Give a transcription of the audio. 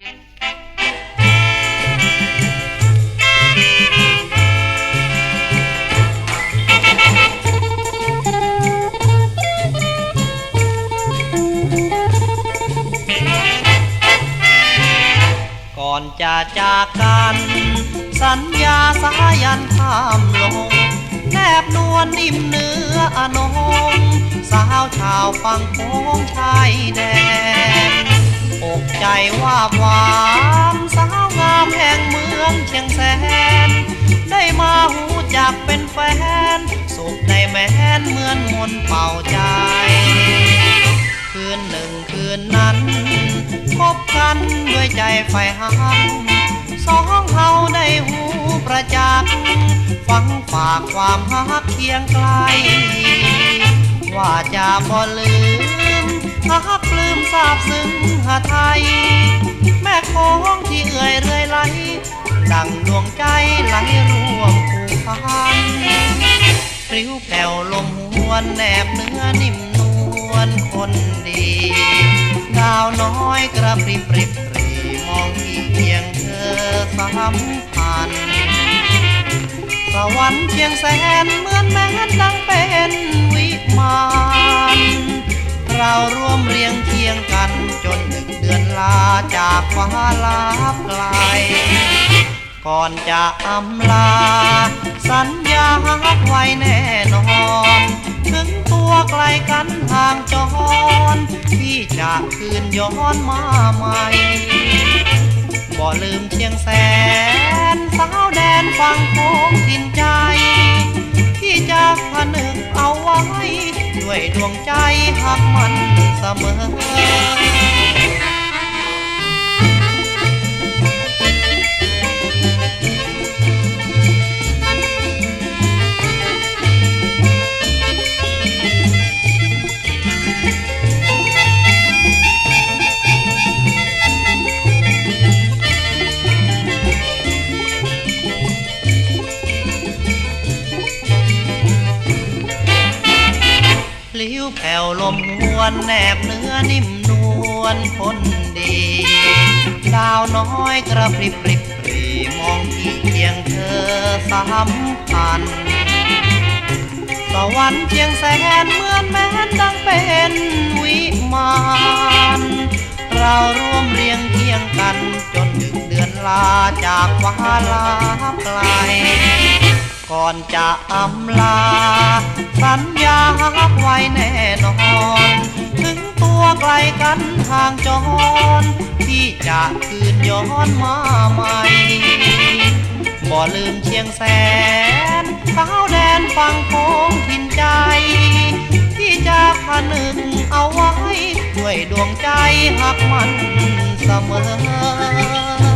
ก่อนจะจากกัน สัญญาสายันข้ามลงแนบนวลนิ่มเนื้ออนง สาวชาวฟังโค้งชายแดน อกใจว่าบหวานสาวงามแห่งเมืองเชียงแสน ได้มาหูจักเป็นแฟน สุขในแม้นเหมือนมนเป่าใจ คืนหนึ่งคืนนั้น พบกันด้วยใจไฟหักสองเฮาได้หูประจักษ์ฟังฝากความฮักเคียงไกล ว่าจะบ่ลืม ฮักปลื้มซาบซึ้งหาไทย แม่ของที่เอื่อยเรื่อยไหล ดังดวงใจไหลร่วมผูกพันปลิวแผ่วลมหวนแนบเนื้อนิ่มนวลคนดี ดาวน้อยกระพริบปริบปรีมองที่เพียงเธอสัมพันสวรรค์เชียงแสนเหมือนแม้นดังเป็น จากฟ้าลับไกล ก่อนจะอำลา สัญญาไว้แน่นอน ถึงตัวไกลกันห่างจรที่จะคืนย้อนมาใหม่บ่ลืมเชียงแสนสาวแดนฟังโค้งถิ่นใจ ที่จะผนึกเอาไว้ ด้วยดวงใจหักมันเสมอ ลิ้วแผ่วลมหวนแนบเนื้อนิ่มนวลคนดี ดาวน้อยกระพริบปริบปรีมองที่เคียงเธอสามพันสวรรค์เชียงแสนเหมือนแม้นดังเป็นวิมานเราร่วมเรียงเคียงกันจนถึงเดือนลาจากฟ้าลาไกลก่อนจะอำลาางจร ที่จะคืนย้อนมาใหม่บ่ลืมเชียงแสนสาวแดนฟังโค้งทินใจ ที่จะผนึกเอาไว้ ด้วยดวงใจหักมันเสมอ